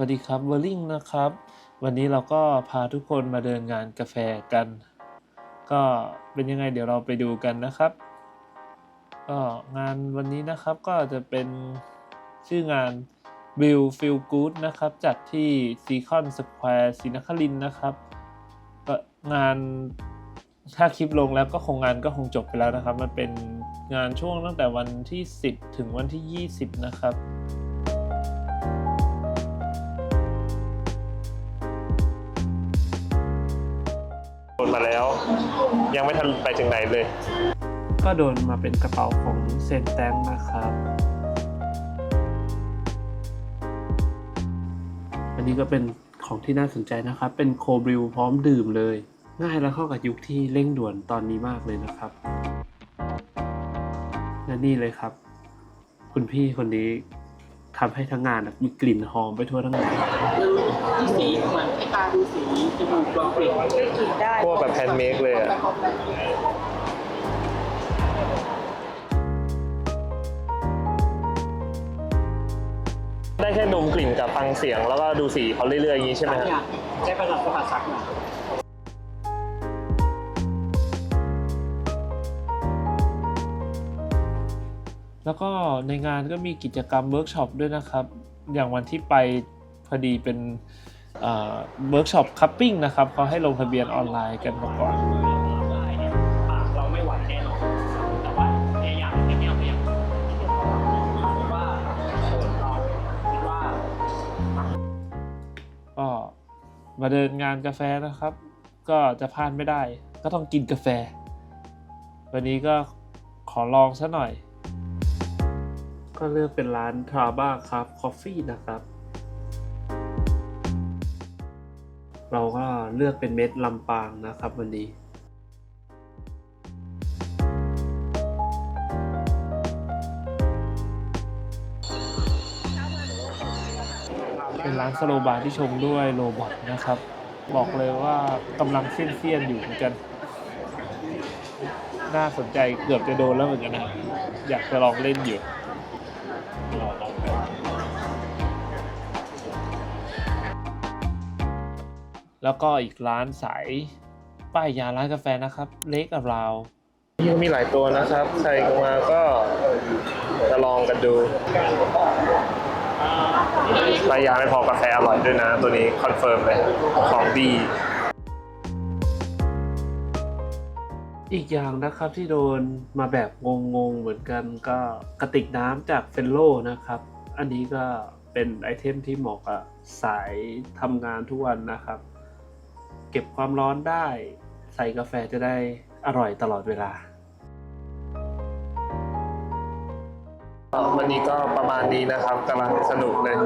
วัสดีครับเวอร์ลิงนะครับ วันนี้เราก็พาทุกคนมาเดินงานกาแฟกัน ก็เป็นยังไงเดี๋ยวเราไปดูกันนะครับ ก็งานวันนี้นะครับก็จะเป็นชื่องาน Bill Feel Good นะครับ จัดที่ s e c o n Square ศรีนครินนะครับก็งานถ้าคลิปลงแล้วก็คงงานก็คงจบไปแล้วนะครับ มันเป็นงานช่วงตั้งแต่วันที่ 10 ถึงวันที่ 20 นะครับ นมาแล้ว ยังไม่ทันไปถึงไหนเลย ก็โดนมาเป็นกระเป๋าของเซนแตงนะครับ อันนี้ก็เป็นของที่น่าสนใจนะครับ เป็นโคบริวพร้อมดื่มเลย ง่ายและเข้ากับยุคที่เร่งด่วนตอนนี้มากเลยนะครับ และนี่เลยครับ คุณพี่คนนี้ ทำให้ทั้งงานอะมีกลิ่นหอมไปทั่วทั้งงานที่สีเหมือนไอ้ตาดูสีจมูกลองกลิ่นได้กลิ่นได้พวกแบบแฮนด์เมดเลยอะได้แค่ดมกลิ่นกับฟังเสียงแล้วก็ดูสีเขาเรื่อยๆอย่างนี้ใช่ไหมสามฮะอย่างใช้ประสาทประสาทสักหน่อย แล้วก็ในงานก็มีกิจกรรมเวิร์กช็อปด้วยนะครับ อย่างวันที่ไปพอดีเป็นเวิร์กช็อปคัพปิ้งนะครับเขาให้ลงทะเบียนออนไลน์กันมาก่อนก็มาเดินงานกาแฟนะครับ ก็จะพลาดไม่ได้ ก็ต้องกินกาแฟ วันนี้ก็ขอลองซะหน่อย ก็เลือกเป็นร้านทราบ้าครับคอฟฟี่นะครับ เราก็เลือกเป็นเม็ดลำปางนะครับวันนี้เป็นร้านสโลบาร์ที่ชงด้วยโรบอทนะครับ บอกเลยว่ากำลังเสี้ยนๆอยู่เหมือนกัน น่าสนใจเกือบจะโดนแล้วเหมือนกันนะ อยากจะลองเล่นอยู่ แล้วก็อีกร้านสายป้ายยาร้านกาแฟนะครับเล็กอราวนี่ก็มีหลายตัวนะครับ ใครมาก็จะลองกันดูรายยาไม่พอกาแฟอร่อยด้วยนะ ตัวนี้คอนเฟิร์มเลยของดีอีกอย่างนะครับที่โดนมาแบบงงๆเหมือนกันก็กระติกน้ำจากเฟนโลนะครับ อันนี้ก็เป็นไอเทมที่เหมาะกับสายทำงานทุกวันนะครับเก็บความร้อนได้ ใส่กาแฟจะได้อร่อยตลอดเวลา วันนี้ก็ประมาณนี้นะครับกำลังสนุกเลย